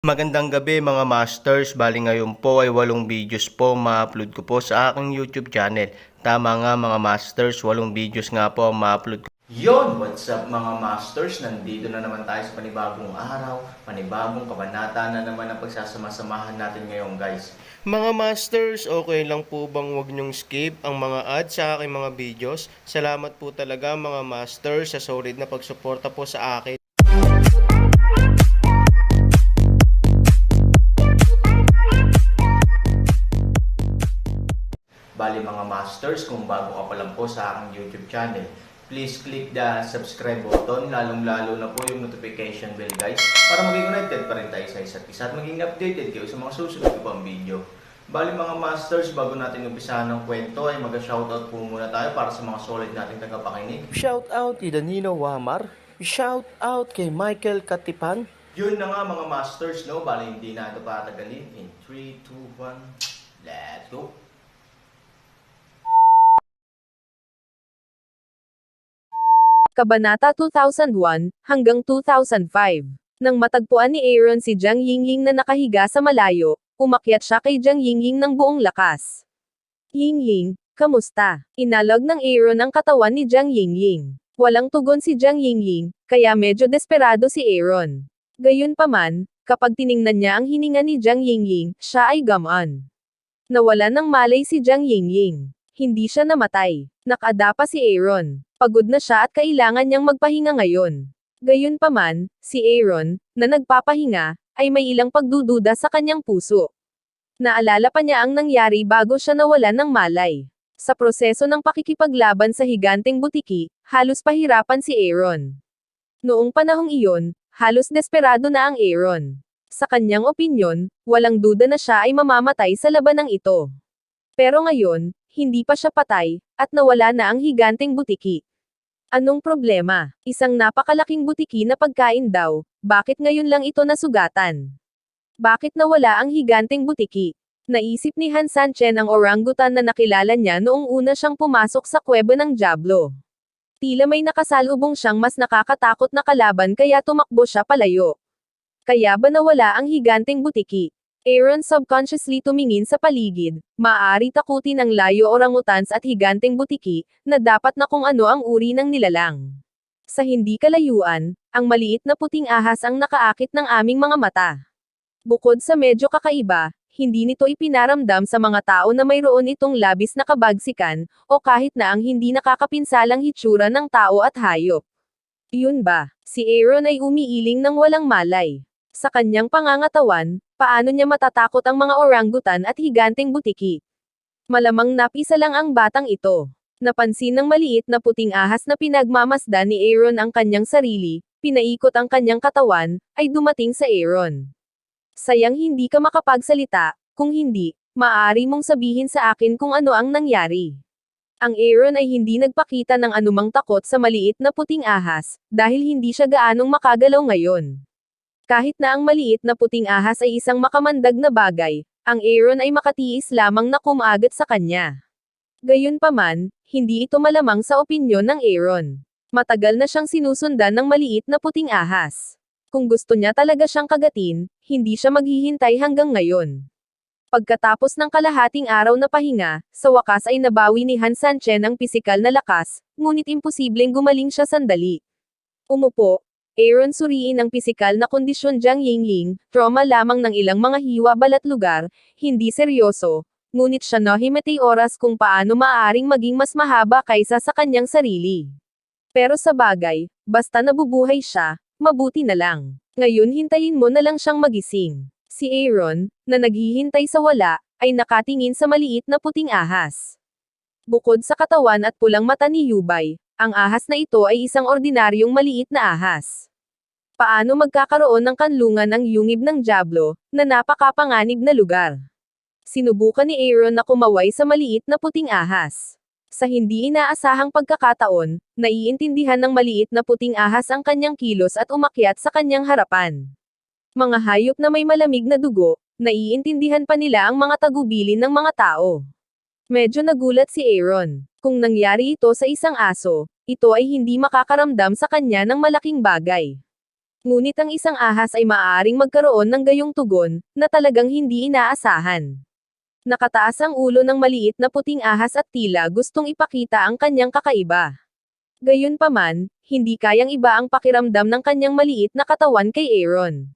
Magandang gabi mga masters, bali ngayon po ay walong videos po ma-upload ko po sa aking YouTube channel. Tama nga mga masters, walong videos nga po ang ma-upload ko. Yon, what's up mga masters? Nandito na naman tayo sa panibagong araw, panibagong kabanata na naman ang pagsasama-samahan natin ngayon guys. Mga masters, okay lang po bang wag nyong skip ang mga ads sa aking mga videos? Salamat po talaga mga masters sa solid na pagsuporta po sa akin. Bali mga masters, kung bago ka pa lang po sa aking YouTube channel, please click the subscribe button, lalong-lalo na po yung notification bell guys, para maging connected pa rin tayo sa isa't isa at maging updated kayo sa mga susunod ko pang video. Bali mga masters, bago natin umpisahan ng kwento ay mag-shoutout po muna tayo para sa mga solid nating tagapakinig. Shoutout kay Danilo Wamar. Shoutout kay Michael Katipan. Yun na nga mga masters, no? Bali hindi na ito patagalin. In 3, 2, 1, let's go! Kabanata 2001 hanggang 2005. Nang matagpuan ni Aaron si Jiang Yingying na nakahiga sa malayo, umakyat siya kay Jiang Yingying ng buong lakas. Yingying, kamusta? Inalog ng Aaron ang katawan ni Jiang Yingying. Walang tugon si Jiang Yingying, kaya medyo desperado si Aaron. Gayunpaman, kapag tiningnan niya ang hininga ni Jiang Yingying, siya ay gamaan. Nawala ng malay si Jiang Yingying. Hindi siya namatay. Nakadapa si Aaron. Pagod na siya at kailangan niyang magpahinga ngayon. Gayunpaman, si Aaron, na nagpapahinga, ay may ilang pagdududa sa kanyang puso. Naalala pa niya ang nangyari bago siya nawalan ng malay. Sa proseso ng pakikipaglaban sa higanteng butiki, halos pahirapan si Aaron. Noong panahong iyon, halos desperado na ang Aaron. Sa kanyang opinyon, walang duda na siya ay mamamatay sa labanang ito. Pero ngayon, hindi pa siya patay, at nawala na ang higanteng butiki. Anong problema? Isang napakalaking butiki na pagkain daw, bakit ngayon lang ito nasugatan? Bakit nawala ang higanteng butiki? Naisip ni Han Sanchen ang orangutan na nakilala niya noong una siyang pumasok sa kuweba ng Diablo. Tila may nakasalubong siyang mas nakakatakot na kalaban kaya tumakbo siya palayo. Kaya ba nawala ang higanteng butiki? Aaron subconsciously tumingin sa paligid, maaari takutin ang layo orangutans at higanteng butiki, na dapat na kung ano ang uri ng nilalang. Sa hindi kalayuan, ang maliit na puting ahas ang nakaakit ng aming mga mata. Bukod sa medyo kakaiba, hindi nito ipinaramdam sa mga tao na mayroon itong labis na kabagsikan, o kahit na ang hindi nakakapinsalang hitsura ng tao at hayop. Yun ba, si Aaron ay umiiling ng walang malay. Sa kanyang pangangatawan, paano niya matatakot ang mga orangutan at higanteng butiki? Malamang napisa lang ang batang ito. Napansin ng maliit na puting ahas na pinagmamasdan ni Aaron ang kanyang sarili, pinaikot ang kanyang katawan, ay dumating sa Aaron. Sayang hindi ka makapagsalita, kung hindi, maaari mong sabihin sa akin kung ano ang nangyari. Ang Aaron ay hindi nagpakita ng anumang takot sa maliit na puting ahas, dahil hindi siya gaanong makagalaw ngayon. Kahit na ang maliit na puting ahas ay isang makamandag na bagay, ang Aaron ay makatiis lamang na kumagat sa kanya. Gayunpaman, hindi ito malamang sa opinyon ng Aaron. Matagal na siyang sinusundan ng maliit na puting ahas. Kung gusto niya talaga siyang kagatin, hindi siya maghihintay hanggang ngayon. Pagkatapos ng kalahating araw na pahinga, sa wakas ay nabawi ni Han Sanchen ang pisikal na lakas, ngunit imposibleng gumaling siya sandali. Umupo, Aaron suriin ang pisikal na kondisyon Jiang Yingling, trauma lamang ng ilang mga hiwa balat lugar, hindi seryoso, ngunit siya nahimatay oras kung paano maaaring maging mas mahaba kaysa sa kanyang sarili. Pero sa bagay, basta nabubuhay siya, mabuti na lang. Ngayon hintayin mo na lang siyang magising. Si Aaron, na naghihintay sa wala, ay nakatingin sa maliit na puting ahas. Bukod sa katawan at pulang mata ni Yubay, ang ahas na ito ay isang ordinaryong maliit na ahas. Paano magkakaroon ng kanlungan ang yungib ng Diablo, na napakapanganib na lugar? Sinubukan ni Aaron na kumaway sa maliit na puting ahas. Sa hindi inaasahang pagkakataon, naiintindihan ng maliit na puting ahas ang kanyang kilos at umakyat sa kanyang harapan. Mga hayop na may malamig na dugo, naiintindihan pa nila ang mga tagubilin ng mga tao. Medyo nagulat si Aaron. Kung nangyari ito sa isang aso, ito ay hindi makakaramdam sa kanya ng malaking bagay. Ngunit ang isang ahas ay maaaring magkaroon ng gayong tugon, na talagang hindi inaasahan. Nakataas ang ulo ng maliit na puting ahas at tila gustong ipakita ang kanyang kakaiba. Gayunpaman, hindi kayang iba ang pakiramdam ng kanyang maliit na katawan kay Aaron.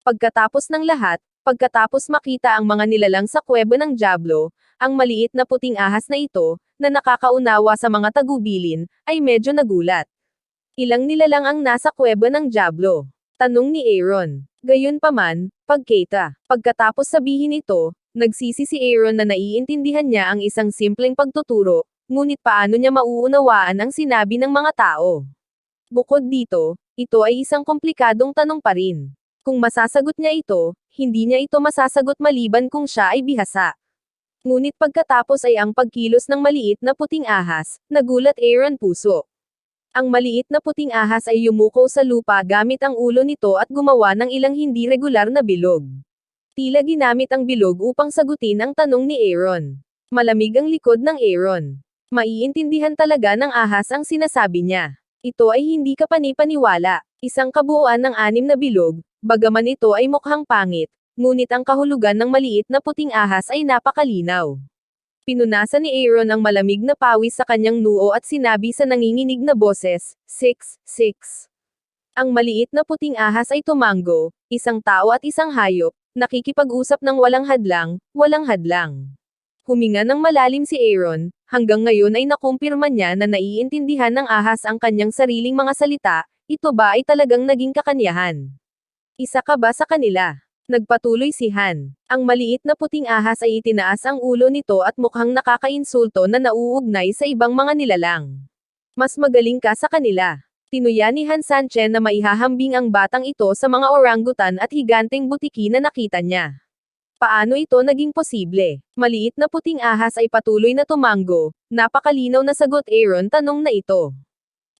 Pagkatapos ng lahat, pagkatapos makita ang mga nilalang sa kweba ng Diablo, ang maliit na puting ahas na ito, na nakakaunawa sa mga tagubilin, ay medyo nagulat. Ilang nilalang ang nasa kweba ng Diablo? Tanong ni Aaron. Gayunpaman, pagkita. Pagkatapos sabihin ito, nagsisi si Aaron na naiintindihan niya ang isang simpleng pagtuturo, ngunit paano niya mauunawaan ang sinabi ng mga tao? Bukod dito, ito ay isang komplikadong tanong pa rin. Kung masasagot niya ito, hindi niya ito masasagot maliban kung siya ay bihasa. Ngunit pagkatapos ay ang pagkilos ng maliit na puting ahas, nagulat Aaron puso. Ang maliit na puting ahas ay yumuko sa lupa gamit ang ulo nito at gumawa ng ilang hindi regular na bilog. Tila ginamit ang bilog upang sagutin ang tanong ni Aaron. Malamig ang likod ng Aaron. Maiintindihan talaga ng ahas ang sinasabi niya. Ito ay hindi kapanipaniwala. Isang kabuuan ng anim na bilog, bagaman ito ay mukhang pangit, ngunit ang kahulugan ng maliit na puting ahas ay napakalinaw. Pinunasan ni Aaron ang malamig na pawis sa kanyang noo at sinabi sa nanginginig na boses, 6, 6. Ang maliit na puting ahas ay tumango, isang tao at isang hayop, nakikipag-usap ng walang hadlang, walang hadlang. Huminga ng malalim si Aaron, hanggang ngayon ay nakumpirma niya na naiintindihan ng ahas ang kanyang sariling mga salita, ito ba ay talagang naging kakanyahan? Isa ka ba sa kanila? Nagpatuloy si Han. Ang maliit na puting ahas ay itinaas ang ulo nito at mukhang nakakainsulto na nauugnay sa ibang mga nilalang. Mas magaling ka sa kanila. Tinuya ni Han Sanchen na maihahambing ang batang ito sa mga orangutan at higanteng butiki na nakita niya. Paano ito naging posible? Maliit na puting ahas ay patuloy na tumango, napakalinaw na sagot Aaron tanong na ito.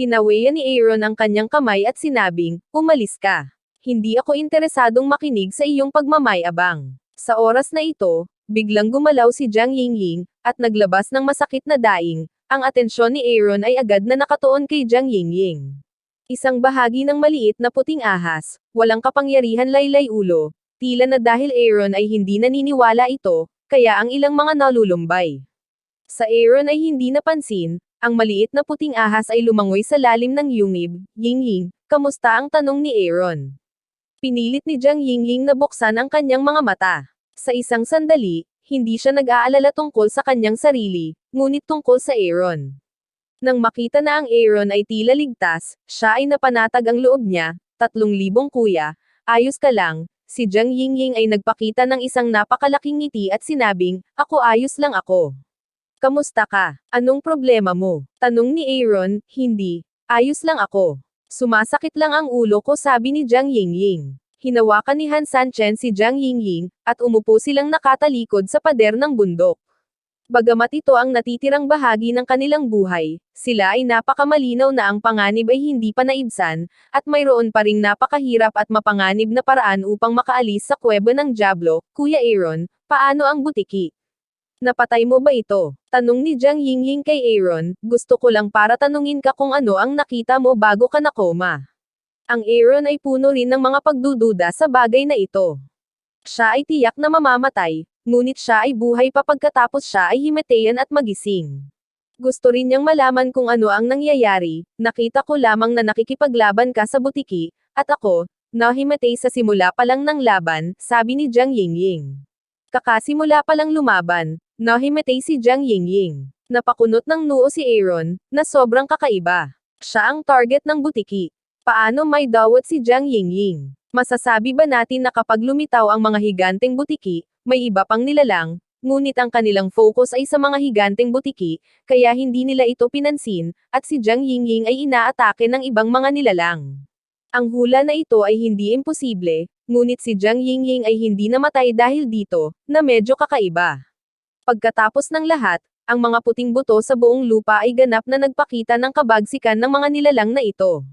Kinawayan ni Aaron ang kanyang kamay at sinabing, umalis ka. Hindi ako interesadong makinig sa iyong pagmamayabang. Sa oras na ito, biglang gumalaw si Jiang Yingying, at naglabas ng masakit na daing, ang atensyon ni Aaron ay agad na nakatuon kay Jiang Yingying. Isang bahagi ng maliit na puting ahas, walang kapangyarihan laylay ulo, tila na dahil Aaron ay hindi naniniwala ito, kaya ang ilang mga nalulumbay. Sa Aaron ay hindi napansin, ang maliit na puting ahas ay lumangoy sa lalim ng yungib, Yingying, kamusta ang tanong ni Aaron? Pinilit ni Jiang Yingying na buksan ang kanyang mga mata. Sa isang sandali, hindi siya nag-aalala tungkol sa kanyang sarili, ngunit tungkol sa Aaron. Nang makita na ang Aaron ay tila ligtas, siya ay napanatag ang loob niya, tatlong libong kuya, ayos ka lang, si Jiang Yingying ay nagpakita ng isang napakalaking ngiti at sinabing, ako ayos lang ako. Kamusta ka? Anong problema mo? Tanong ni Aaron, hindi, ayos lang ako. Sumasakit lang ang ulo ko sabi ni Jiang Yingying. Hinawakan ni Han Sanchen si Jiang Yingying, at umupo silang nakatalikod sa pader ng bundok. Bagamat ito ang natitirang bahagi ng kanilang buhay, sila ay napakamalinaw na ang panganib ay hindi pa naibsan, at mayroon pa ring napakahirap at mapanganib na paraan upang makaalis sa kweba ng Diablo, Kuya Aaron, paano ang butiki? Napatay mo ba ito? Tanong ni Jiang Yingying kay Aaron, gusto ko lang para tanungin ka kung ano ang nakita mo bago ka nakoma. Ang Aaron ay puno rin ng mga pagdududa sa bagay na ito. Siya ay tiyak na mamamatay, ngunit siya ay buhay pa pagkatapos siya ay himatayan at magising. Gusto rin niyang malaman kung ano ang nangyayari, nakita ko lamang na nakikipaglaban ka sa butiki, at ako, nahimatay sa simula pa lang ng laban, sabi ni Jiang Yingying. Kakasimula pa lang lumaban, nahimatay si Jiang Yingying. Napakunot ng noo si Aaron, na sobrang kakaiba. Siya ang target ng butiki. Paano may dawat si Jiang Yingying? Masasabi ba natin na kapag lumitaw ang mga higanteng butiki, may iba pang nilalang, ngunit ang kanilang focus ay sa mga higanteng butiki, kaya hindi nila ito pinansin, at si Jiang Yingying ay inaatake ng ibang mga nilalang. Ang hula na ito ay hindi imposible, ngunit si Jiang Yingying ay hindi namatay dahil dito, na medyo kakaiba. Pagkatapos ng lahat, ang mga puting buto sa buong lupa ay ganap na nagpakita ng kabagsikan ng mga nilalang na ito.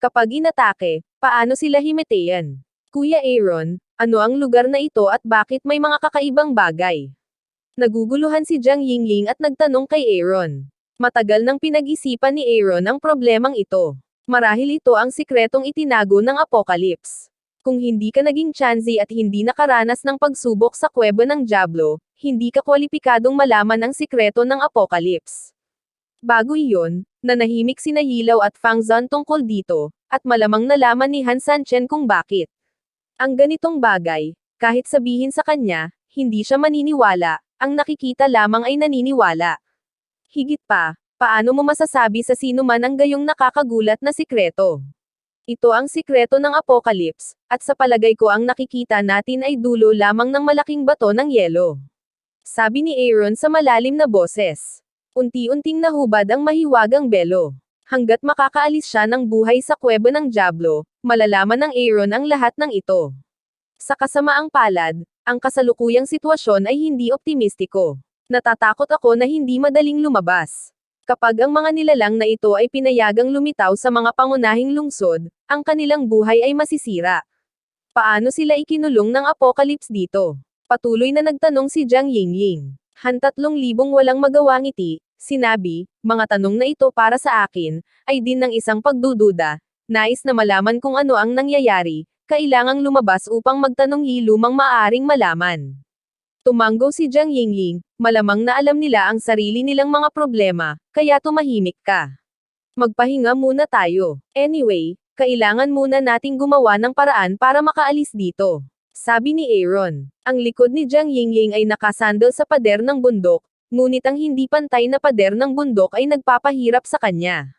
Kapag inatake, paano sila himatayan? Kuya Aaron, ano ang lugar na ito at bakit may mga kakaibang bagay? Naguguluhan si Jiang Yingying at nagtanong kay Aaron. Matagal nang pinag-isipan ni Aaron ang problemang ito. Marahil ito ang sikretong itinago ng Apocalypse. Kung hindi ka naging Chanzi at hindi nakaranas ng pagsubok sa kweba ng Diablo, hindi ka kwalipikadong malaman ang sikreto ng Apocalypse. Bago iyon, nanahimik si Nahilaw at Fang Zan tungkol dito, at malamang nalaman ni Han Sanchen kung bakit. Ang ganitong bagay, kahit sabihin sa kanya, hindi siya maniniwala, ang nakikita lamang ay naniniwala. Higit pa, paano mo masasabi sa sino man ang gayong nakakagulat na sikreto? Ito ang sikreto ng Apocalypse, at sa palagay ko ang nakikita natin ay dulo lamang ng malaking bato ng yelo. Sabi ni Aaron sa malalim na boses. Unti-unting nahubad ang mahiwagang belo. Hanggat makakaalis siya ng buhay sa kweba ng Diablo, malalaman ng Aaron ang lahat ng ito. Sa kasamaang palad, ang kasalukuyang sitwasyon ay hindi optimistiko. Natatakot ako na hindi madaling lumabas. Kapag ang mga nilalang na ito ay pinayagang lumitaw sa mga pangunahing lungsod, ang kanilang buhay ay masisira. Paano sila ikinulong ng apocalypse dito? Patuloy na nagtanong si Jiang Yingying. Hantatlong libong walang magawang ngiti, sinabi, mga tanong na ito para sa akin, ay din ng isang pagdududa. Nais na malaman kung ano ang nangyayari, kailangang lumabas upang magtanong lumang maaring malaman. Tumanggo si Jiang Yingying, malamang na alam nila ang sarili nilang mga problema, kaya tumahimik ka. Magpahinga muna tayo. Anyway, kailangan muna nating gumawa ng paraan para makaalis dito. Sabi ni Aaron. Ang likod ni Jiang Yingying ay nakasandal sa pader ng bundok, ngunit ang hindi pantay na pader ng bundok ay nagpapahirap sa kanya.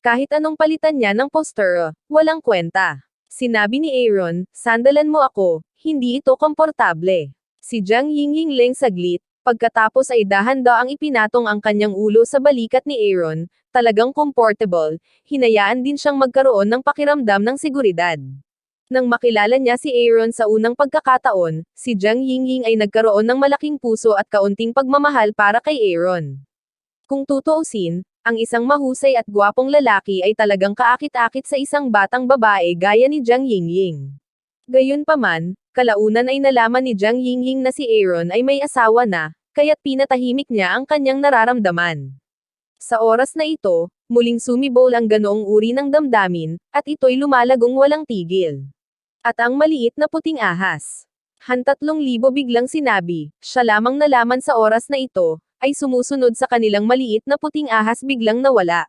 Kahit anong palitan niya ng poster, walang kwenta. Sinabi ni Aaron, sandalan mo ako, hindi ito komportable. Si Jiang Yingying leng saglit, pagkatapos ay dahan-daang ipinatong ang kanyang ulo sa balikat ni Aaron, talagang comfortable, hinayaan din siyang magkaroon ng pakiramdam ng seguridad. Nang makilala niya si Aaron sa unang pagkakataon, si Jiang Yingying ay nagkaroon ng malaking puso at kaunting pagmamahal para kay Aaron. Kung tutuusin, ang isang mahusay at gwapong lalaki ay talagang kaakit-akit sa isang batang babae gaya ni Jiang Yingying. Gayunpaman, kalaunan ay nalaman ni Jiang Yingying na si Aaron ay may asawa na, kaya't pinatahimik niya ang kanyang nararamdaman. Sa oras na ito, muling sumibol ang ganoong uri ng damdamin, at ito'y lumalagong walang tigil. At ang maliit na puting ahas. Hantatlong libo biglang sinabi, siya lamang nalaman sa oras na ito, ay sumusunod sa kanilang maliit na puting ahas biglang nawala.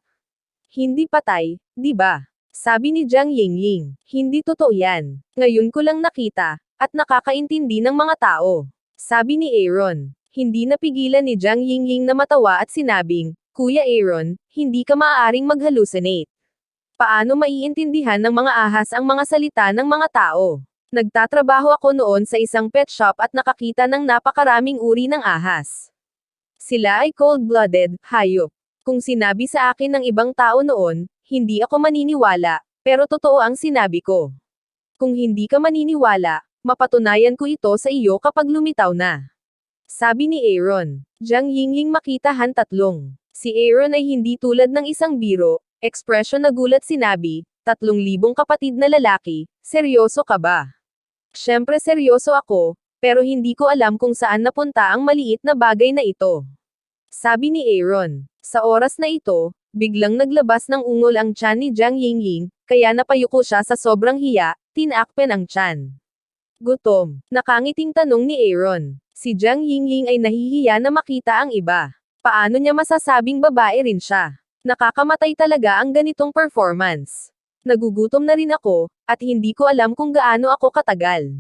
Hindi patay, di ba? Sabi ni Jiang Yingying, hindi totoo yan. Ngayon ko lang nakita, at nakakaintindi ng mga tao. Sabi ni Aaron, hindi napigilan ni Jiang Yingying na matawa at sinabing, Kuya Aaron, hindi ka maaaring mag-hallucinate. Paano maiintindihan ng mga ahas ang mga salita ng mga tao? Nagtatrabaho ako noon sa isang pet shop at nakakita ng napakaraming uri ng ahas. Sila ay cold-blooded, hayop. Kung sinabi sa akin ng ibang tao noon, hindi ako maniniwala, pero totoo ang sinabi ko. Kung hindi ka maniniwala, mapatunayan ko ito sa iyo kapag lumitaw na. Sabi ni Aaron. Jiang Yingying makitahan tatlong. Si Aaron ay hindi tulad ng isang biro, ekspresyon na gulat sinabi, tatlong libong kapatid na lalaki, seryoso ka ba? Siyempre seryoso ako, pero hindi ko alam kung saan napunta ang maliit na bagay na ito. Sabi ni Aaron. Sa oras na ito, biglang naglabas ng ungol ang tiyan ni Jiang Yingying, kaya napayuko siya sa sobrang hiya, tinakpen ang tiyan. Gutom. Nakangiting tanong ni Aaron. Si Jiang Yingying ay nahihiya na makita ang iba. Paano niya masasabing babae rin siya? Nakakamatay talaga ang ganitong performance. Nagugutom na rin ako, at hindi ko alam kung gaano ako katagal.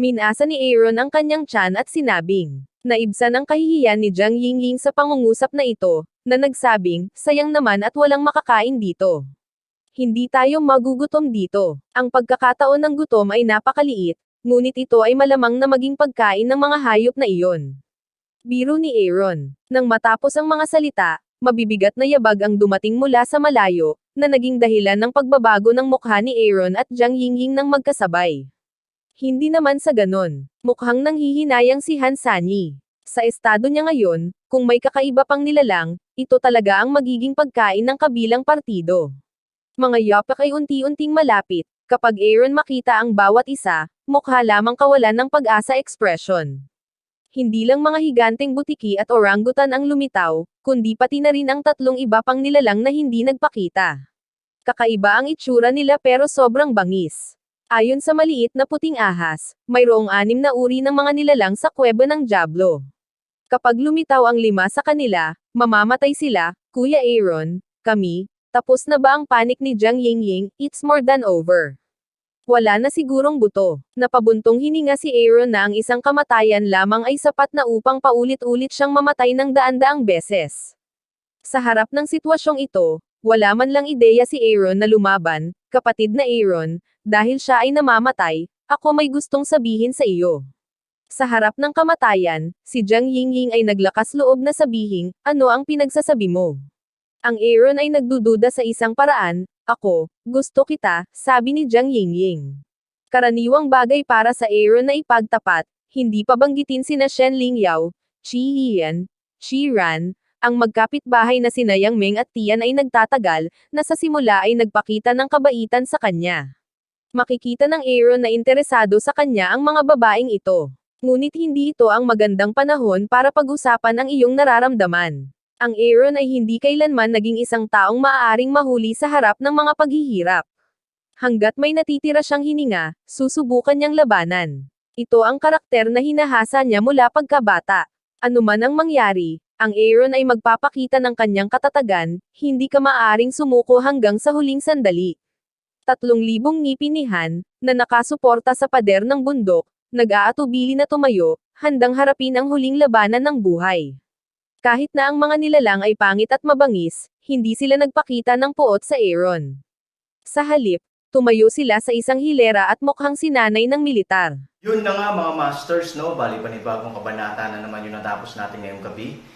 Minasa ni Aaron ang kanyang tiyan at sinabing, naibsan ang kahihiyan ni Jiang Yingying sa pangungusap na ito, na nagsabing, sayang naman at walang makakain dito. Hindi tayo magugutom dito. Ang pagkakataon ng gutom ay napakaliit, ngunit ito ay malamang na maging pagkain ng mga hayop na iyon. Biro ni Aaron. Nang matapos ang mga salita, mabibigat na yabag ang dumating mula sa malayo, na naging dahilan ng pagbabago ng mukha ni Aaron at Jiang Yingying ng magkasabay. Hindi naman sa ganon. Mukhang nanghihinayang si Han Sanyi. Sa estado niya ngayon, kung may kakaiba pang nilalang, ito talaga ang magiging pagkain ng kabilang partido. Mga yapak ay unti-unting malapit, kapag Aaron makita ang bawat isa, mukha lamang kawalan ng pag-asa expression. Hindi lang mga higanteng butiki at orangutan ang lumitaw, kundi pati na rin ang tatlong iba pang nilalang na hindi nagpakita. Kakaiba ang itsura nila pero sobrang bangis. Ayon sa maliit na puting ahas, mayroong anim na uri ng mga nilalang sa kuweba ng Diablo. Kapag lumitaw ang lima sa kanila, mamamatay sila, Kuya Aaron, kami, tapos na ba ang panik ni Jiang Yingying, it's more than over. Wala na sigurong buto. Napabuntong hininga si Aaron na ang isang kamatayan lamang ay sapat na upang paulit-ulit siyang mamatay ng daan-daang beses. Sa harap ng sitwasyong ito, wala man lang ideya si Aaron na lumaban, kapatid na Aaron, dahil siya ay namamatay, ako may gustong sabihin sa iyo. Sa harap ng kamatayan, si Jiang Yingying ay naglakas loob na sabihin, ano ang pinagsasabi mo? Ang Aaron ay nagdududa sa isang paraan, ako, gusto kita, sabi ni Jiang Yingying. Karaniwang bagay para sa Aaron na ipagtapat, hindi pa banggitin sina Shen Lingyao, Chi Hian, Chi Ran, ang magkapitbahay na sina Yang Meng at Tian ay nagtatagal, na sa simula ay nagpakita ng kabaitan sa kanya. Makikita ng Aaron na interesado sa kanya ang mga babaeng ito. Ngunit hindi ito ang magandang panahon para pag-usapan ang iyong nararamdaman. Ang Aaron ay hindi kailanman naging isang taong maaaring mahuli sa harap ng mga paghihirap. Hanggat may natitira siyang hininga, susubukan niyang labanan. Ito ang karakter na hinahasa niya mula pagkabata. Ano man ang mangyari, ang Aaron ay magpapakita ng kanyang katatagan, hindi ka maaaring sumuko hanggang sa huling sandali. Tatlong libong ngipin ni Han, na nakasuporta sa pader ng bundok, nag-aatubili na tumayo, handang harapin ang huling labanan ng buhay. Kahit na ang mga nilalang ay pangit at mabangis, hindi sila nagpakita ng puot sa Aaron. Sa halip, tumayo sila sa isang hilera at mukhang sinanay ng militar. Yun na nga mga masters, no? Bali panibagong kabanata na naman yung natapos natin ngayong gabi.